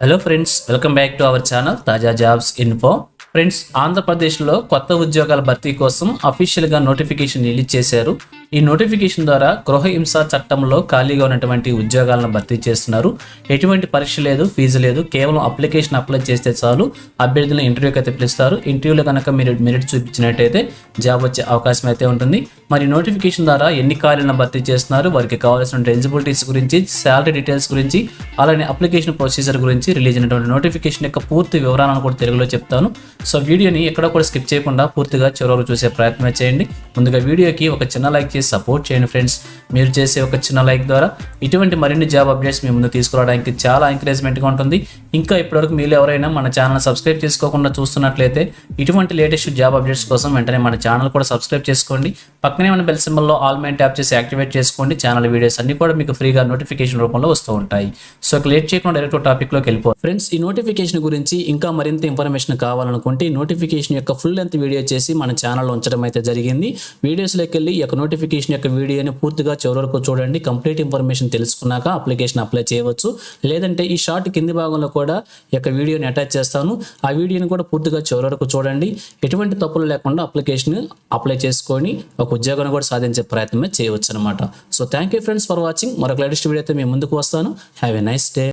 Hello friends welcome back to our channel తాజా jobs info friends ఆంధ్రప్రదేశ్లో కొత్త ఉద్యోగాల భర్తీ కోసం అఫీషియల్గా నోటిఫికేషన్ రిలీజ్ చేశారు. ఈ నోటిఫికేషన్ ద్వారా గృహ హింస చట్టంలో ఖాళీగా ఉన్నటువంటి ఉద్యోగాలను భర్తీ చేస్తున్నారు. ఎటువంటి పరీక్ష లేదు ఫీజు లేదు కేవలం అప్లికేషన్ అప్లై చేస్తే చాలు అభ్యర్థులను ఇంటర్వ్యూకి అయితే పిలుస్తారు. ఇంటర్వ్యూలో కనుక మీరు మెరిట్ చూపించినట్టయితే జాబ్ వచ్చే అవకాశం అయితే ఉంటుంది. మరి నోటిఫికేషన్ ద్వారా ఎన్ని ఖాళీలను భర్తీ చేస్తున్నారు వారికి కావాల్సిన ఎలిజిబిలిటీస్ గురించి శాలరీ డీటెయిల్స్ గురించి అలానే అప్లికేషన్ ప్రొసీజర్ గురించి రిలీజ్ అయినటువంటి నోటిఫికేషన్ యొక్క పూర్తి వివరాలను కూడా తెలుగులో చెప్తాను. సో వీడియోని ఎక్కడ కూడా స్కిప్ చేయకుండా పూర్తిగా చివరకు చూసే ప్రయత్నం చేయండి. ముందుగా వీడియోకి ఒక చిన్న లైక్ చేసి సపోర్ట్ చేయండి ఫ్రెండ్స్ మీరు చేసే ఒక చిన్న లైక్ ద్వారా ఇటువంటి మరిన్ని జాబ్ అప్డేట్స్ మీ ముందు తీసుకురావడానికి చాలా ఎంకరేజ్మెంట్గా ఉంటుంది. ఇంకా ఇప్పటివరకు మీరు ఎవరైనా మన ఛానల్ సబ్స్క్రైబ్ చేసుకోకుండా చూస్తున్నట్లయితే ఇటువంటి లేటెస్ట్ జాబ్ అప్డేట్స్ కోసం వెంటనే మన ఛానల్ కూడా సబ్స్క్రైబ్ చేసుకోండి. పక్కనే ఉన్న బెల్ సింబల్లో ఆల్ మైన్ ట్యాప్ చేసి యాక్టివేట్ చేసుకోండి. ఛానల్ వీడియోస్ అన్ని కూడా మీకు ఫ్రీగా నోటిఫికేషన్ రూపంలో వస్తూ ఉంటాయి. సో లేట్ చేయకుండా డైరెక్ట్ టాపిక్లోకి వెళ్ళిపో ఫ్రెండ్స్ ఈ నోటిఫికేషన్ గురించి ఇంకా మరింత ఇన్ఫర్మేషన్ కావాలనుకుంటే ఈ నోటిఫికేషన్ యొక్క ఫుల్ లెంత్ వీడియో చేసి మన ఛానల్లో ఉంచడం అయితే జరిగింది. వీడియోస్లోకి వెళ్ళి ఈ యొక్క నోటిఫికేషన్ యొక్క వీడియోని పూర్తిగా చివరి వరకు చూడండి. కంప్లీట్ ఇన్ఫర్మేషన్ తెలుసుకున్నాక అప్లికేషన్ అప్లై చేయవచ్చు. లేదంటే ఈ షార్ట్ కింది భాగంలో కూడా ఈ యొక్క వీడియోని అటాచ్ చేస్తాను. ఆ వీడియోని కూడా పూర్తిగా చివరి వరకు చూడండి. ఎటువంటి తప్పులు లేకుండా అప్లికేషన్ అప్లై చేసుకొని ఒక ఉద్యోగాన్ని కూడా సాధించే ప్రయత్నమే చేయవచ్చు అనమాట so thank you friends for watching మరొక లేటెస్ట్ వీడియో అయితే మేము ముందుకు వస్తాను. Have a nice day